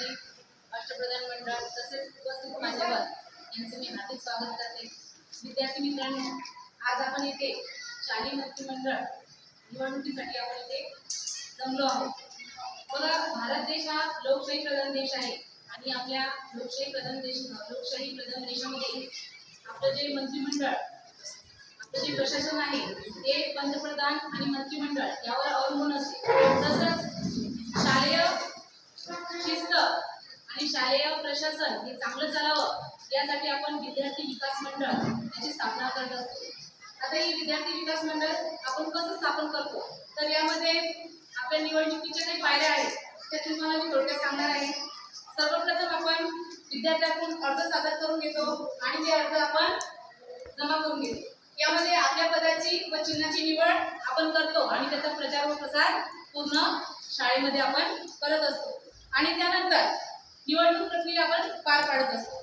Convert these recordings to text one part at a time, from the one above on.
मंडळाचे अष्टप्रधान मंडळ तसेच उपस्थित मान्यवर यांचे मी हार्दिक स्वागत करते. विद्यार्थी मित्रांनो आज आपण इथे शालेय मंत्रिमंडळ निवडणुकीसाठी आपण इथे जमलो आहोत. बघा भारत देश हा लोकशाही प्रधान देश आहे आणि आपल्या लोकशाही प्रधान देश लोकशाही प्रधान देशामध्ये आपलं जे मंत्रिमंडळ आपलं जे प्रशासन आहे ते पंतप्रधान आणि मंत्रिमंडळ यावर अवलंबून असते. तसंच शालेय शिस्त आणि शालेय प्रशासन हे चांगलं चालावं यासाठी आपण विद्यार्थी विकास मंडळ याची स्थापना करत असतो. आता ही विद्यार्थी विकास मंडळ आपण कसं स्थापन करतो? तर यामध्ये आपल्या निवडणुकीच्या काही पायऱ्या आहेत त्या तुम्हाला मी थोडक्यात सांगणार आहे. सर्वप्रथम आपण विद्यार्थ्यातून अर्ज सादर करून घेतो आणि ते अर्ज आपण जमा करून घेतो. यामध्ये आपल्या पदाची व चिन्हाची निवड आपण करतो आणि त्याचा प्रचार व प्रसार पूर्ण शाळेमध्ये आपण करत असतो. आणि त्यानंतर निवडणूक प्रक्रिया आपण पार पाडत असतो.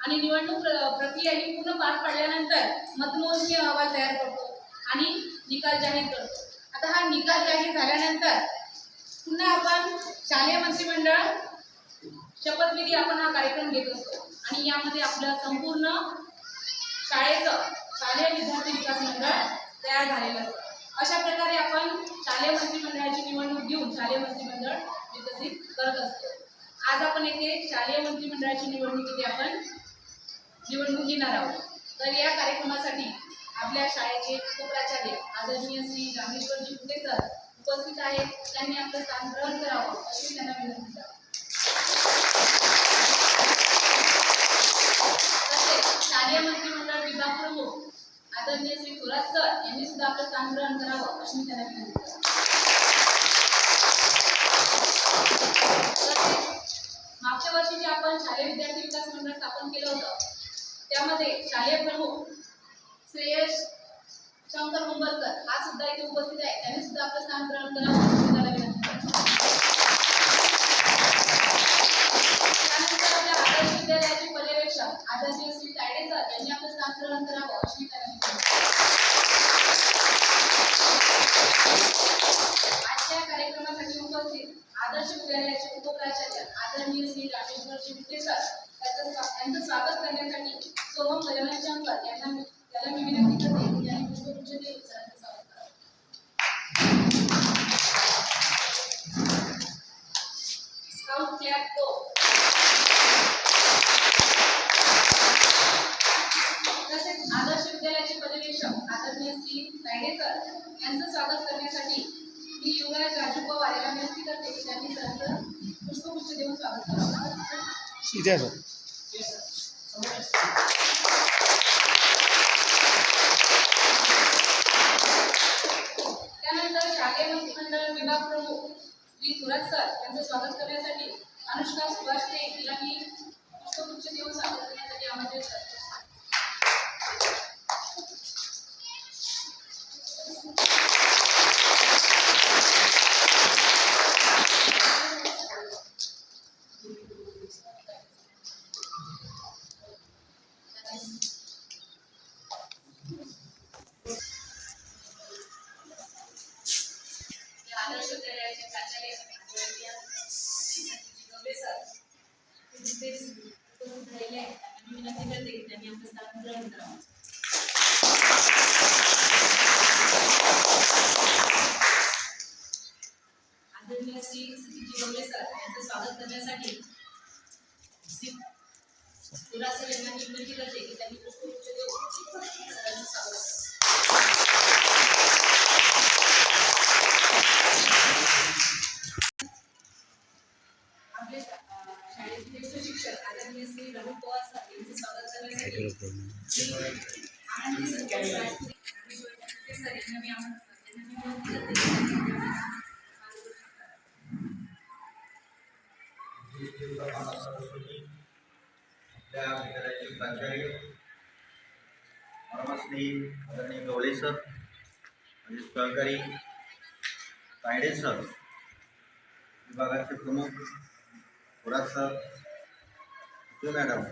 आणि निवडणूक प्र- प्रक्रिया ही पूर्ण पार पाडल्यानंतर मतमोजणी अहवाल तयार करतो आणि निकाल जाहीर करतो. आता हा निकाल जाहीर झाल्यानंतर पुन्हा आपण शालेय मंत्रिमंडळ शपथविधी आपण हा कार्यक्रम घेत असतो. आणि यामध्ये आपलं संपूर्ण शाळेचं शालेय विद्यार्थी विकास मंडळ तयार झालेलं असतं. अशा प्रकारे आपण शालेय मंत्रिमंडळाची निवडणूक घेऊन शालेय मंत्रिमंडळ विकसित करत असतो. आज आपण येथे शालेय मंत्रिमंडळाची निवडणुकीची आपण निवडणूक घेणार आहोत. तर या कार्यक्रमासाठी आपल्या शाळेचे उपप्राचार्य आदरणीय श्री रामेश्वरजी कुटे सर उपस्थित आहेत. त्यांनी आपलं स्थान ग्रहण करावं अशी मी त्यांना विनंती करते. तसेच शालेय मंत्रिमंडळ विभाग प्रमुख आदरणीय श्री थोरात सर यांनी सुद्धा आपलं स्थान ग्रहण करावं अशी मी त्यांना विनंती करते तसेच मागच्या वर्षी जे आपण शालेय विद्यार्थी विकास मंडळ स्थापन केलं होतं त्यामध्ये शालेय प्रमुख श्रेयस शंकर मुंबरकर हा सुद्धा इथे उपस्थित आहे. त्यांनी सुद्धा आपलं स्थान ग्रहण करावं त्यानंतर आपल्या आदर्श विद्यालयाचे पर्यवेक्षक आदर्श श्री तायडे सर यांनी आपलं स्थान ग्रहण करावं अशी विनंती करते. आजच्या कार्यक्रमासाठी उपस्थित आदर्श विद्यालयाचे उपप्राचार्य आदरणीय श्री रामेश्वरजी विखे सर त्याचं स्वागत करण्यासाठी सोहम गजानन शंकर यांना त्याला मी विनंती करते की पुष्पगुच्छ देऊन सरांचं स्वागत करावं स्काउट क्लॅप तो तसेच आदर्श विद्यालयाचे पर्यवेक्षक आदरणीय श्री नायडेकर यांचं स्वागत करण्यासाठी मी युवराज राजू पवार यांना विनंती करते की त्यांनी सरांचं पुष्पगुच्छ देऊन स्वागत करावं सर. त्यानंतर शालेय मंत्रिमंडळ विभाग प्रमुख श्री थोरात सर यांचं स्वागत करण्यासाठी अनुष्का सुभाष ते तिला मी पुष्पगुच्छ देऊन स्वागत करण्यासाठी आमंत्रित करते. विनंती करते. की त्यांनी आपलं स्थान ग्रहण करावं आदरणीय श्री सतीजी गवळे सर यांचं स्वागत करण्यासाठी श्री तुरा सर यांना मी विनंती करते की त्यांनी पुष्पगुच्छ देऊन सरांचं स्वागत करावं आपले शा- अं, शाळेचे ज्येष्ठ शिक्षक आदरणीय श्री रघु पवार सर यांचं स्वागत करण्यासाठी श्री आनंदी संतोष राजपुरी आणि शिवाजी सर यांना मी आमंत्रित करते. त्यांना मी विनंती करते की त्यांनी आपलं आपल्या विद्यालयाचे प्राचार्य परमश्री आदरणीय गवळे सर आणि सहकारी तायडे सर विभागाचे प्रमुख थोडासा तो मॅडम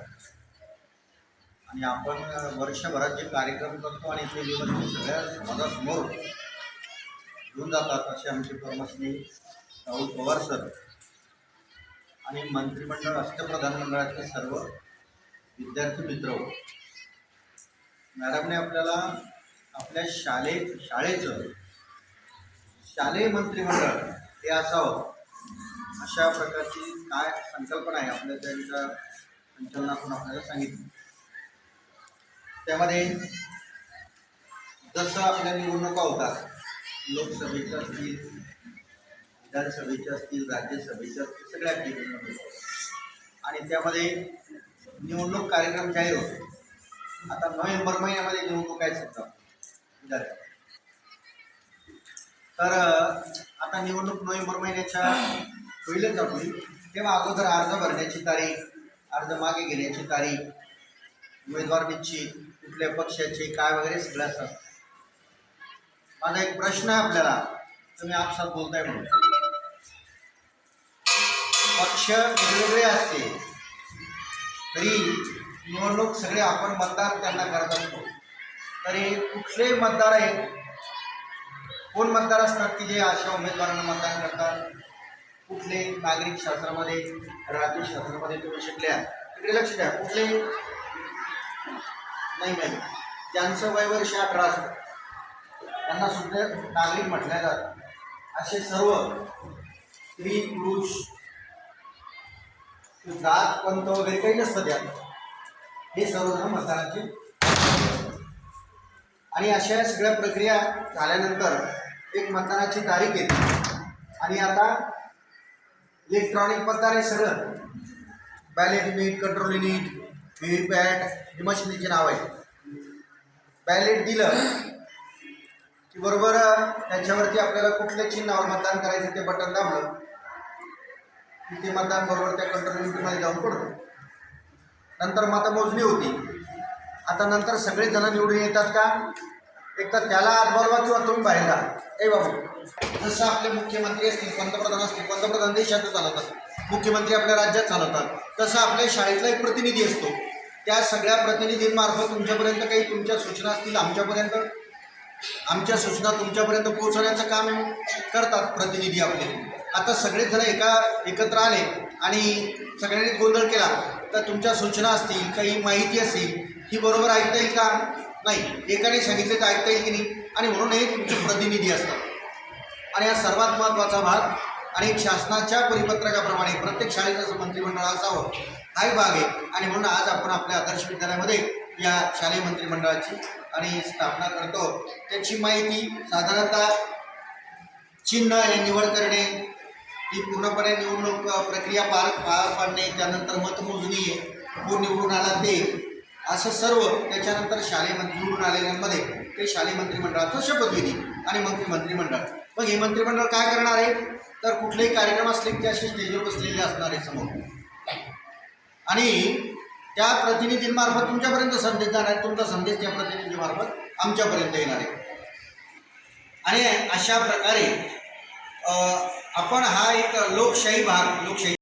आणि आपण वर्षभरात जे कार्यक्रम करतो आणि ते दिवस सगळ्या समाजासमोर घेऊन जातात असे आमचे परमश्री राहुल पवार सर आणि मंत्रिमंडळ अष्टप्रधान मंडळाचे सर्व विद्यार्थी मित्र. मॅडमने आपल्याला आपल्या शाले शाळेचं शालेय मंत्रिमंडळ हे असावं. अशा प्रकारची काय संकल्पना आहे आपल्या त्यांच्या संचलनातून आपल्याला सांगितली? त्यामध्ये जसं आपल्या निवडणुका होतात लोकसभेच्या असतील विधानसभेच्या असतील राज्यसभेच्या असतील सगळ्या ठिकाणी निवडणुका आणि त्यामध्ये निवडणूक कार्यक्रम जाहीर होतो. आता नोव्हेंबर महिन्यामध्ये निवडणूक आहे सध्या. तर आता निवडणूक नोव्हेंबर महिन्याच्या होईलच आपली तेव्हा अगोदर अर्ज भरण्याची तारीख अर्ज मागे घेण्याची तारीख उमेदवार निश्चित कुठल्या पक्षाचे काय वगैरे सगळं असतं माझा एक प्रश्न आहे आपल्याला. तुम्ही आपसात बोलताय म्हणून. पक्ष वेगवेगळे असते. तरी निवडणूक सगळे आपण मतदार त्यांना करत असतो. तरी कुठले मतदार आहेत? कोण मतदार असतात की जे अशा उमेदवारांना मतदान करतात? कुठले नागरिक शास्त्रामध्ये राज्यशास्त्रामध्ये तुम्ही शिकल्या? तिकडे लक्ष द्या कुठले? नाही नाही त्यांचं वय वर्ष अठरा असतं त्यांना सुद्धा नागरिक म्हटल्या जात. असे सर्व स्त्री पुरुष जात पंत वगैरे काही नसतं त्यात. हे सर्वजण मतदानाचे आणि अशा सगळ्या प्रक्रिया झाल्यानंतर एक मतदानाची तारीख येते. आणि आता इलेक्ट्रॉनिक मतदान सगळं ballot unit control unit V V ही मशिनीचे नाव आहे. बॅलेट दिलं की बरोबर त्याच्यावरती आपल्याला कुठल्या चिन्हावर मतदान करायचं ते बटन दाबलं. की ते मतदान बरोबर त्या कंट्रोल युनिटमध्ये जाऊन पडतं नंतर मतमोजणी होती. आता नंतर सगळेजण निवडून येतात का? एक तर त्याला आत बोलवा किंवा तुम्ही बाहेर जा. ए बाबू. जसं आपले मुख्यमंत्री असतील पंतप्रधान असतील पंतप्रधान देशाचं चालवतात मुख्यमंत्री आपल्या राज्यात चालवतात तसं आपल्या शाळेतला एक प्रतिनिधी असतो. त्या सगळ्या प्रतिनिधींमार्फत तुमच्यापर्यंत काही तुमच्या सूचना असतील आमच्यापर्यंत? आमच्या सूचना तुमच्यापर्यंत पोहोचवण्याचं काम करतात प्रतिनिधी आपले. आता सगळेच जण एका एकत्र आले आणि सगळ्यांनी गोंधळ केला तर तुमच्या सूचना असतील काही माहिती असेल ही बरोबर ऐकता येईल का? नाही. एकाने सांगितले तर ऐकता येईल की नाही? आणि म्हणून हे तुमचे प्रतिनिधी असतात. आणि हा सर्वात महत्त्वाचा भाग. आणि शासनाच्या परिपत्रकाप्रमाणे प्रत्येक शाळेचं मंत्रिमंडळ असावं हाही भाग आहे. आणि म्हणून आज आपण आपल्या आदर्श विद्यालयामध्ये या शालेय मंत्रिमंडळाची आणि स्थापना करतो. त्याची माहिती साधारणतः चिन्ह हे निवड करणे ही पूर्णपणे निवडणूक प्रक्रिया पार पार पाडणे त्यानंतर मतमोजणी आहे कोण निवडून आला ते. असं सर्व त्याच्यानंतर शालेय मंत्री निवडून आलेल्यांमध्ये ते शालेय मंत्रिमंडळाचं शपथविधी आणि मंत्री मंत्रिमंडळ. मग हे मंत्रिमंडळ काय करणार आहे? तर कुठलेही कार्यक्रम असले की असे स्टेजवर बसलेले असणार आहे समोर. आणि त्या प्रतिनिधींमार्फत तुमच्यापर्यंत संदेश जाणार आहे. तुमचा संदेश त्या प्रतिनिधीमार्फत आमच्यापर्यंत येणार आहे. आणि अशा प्रकारे आपण हा एक लोकशाही भाग लोकशाही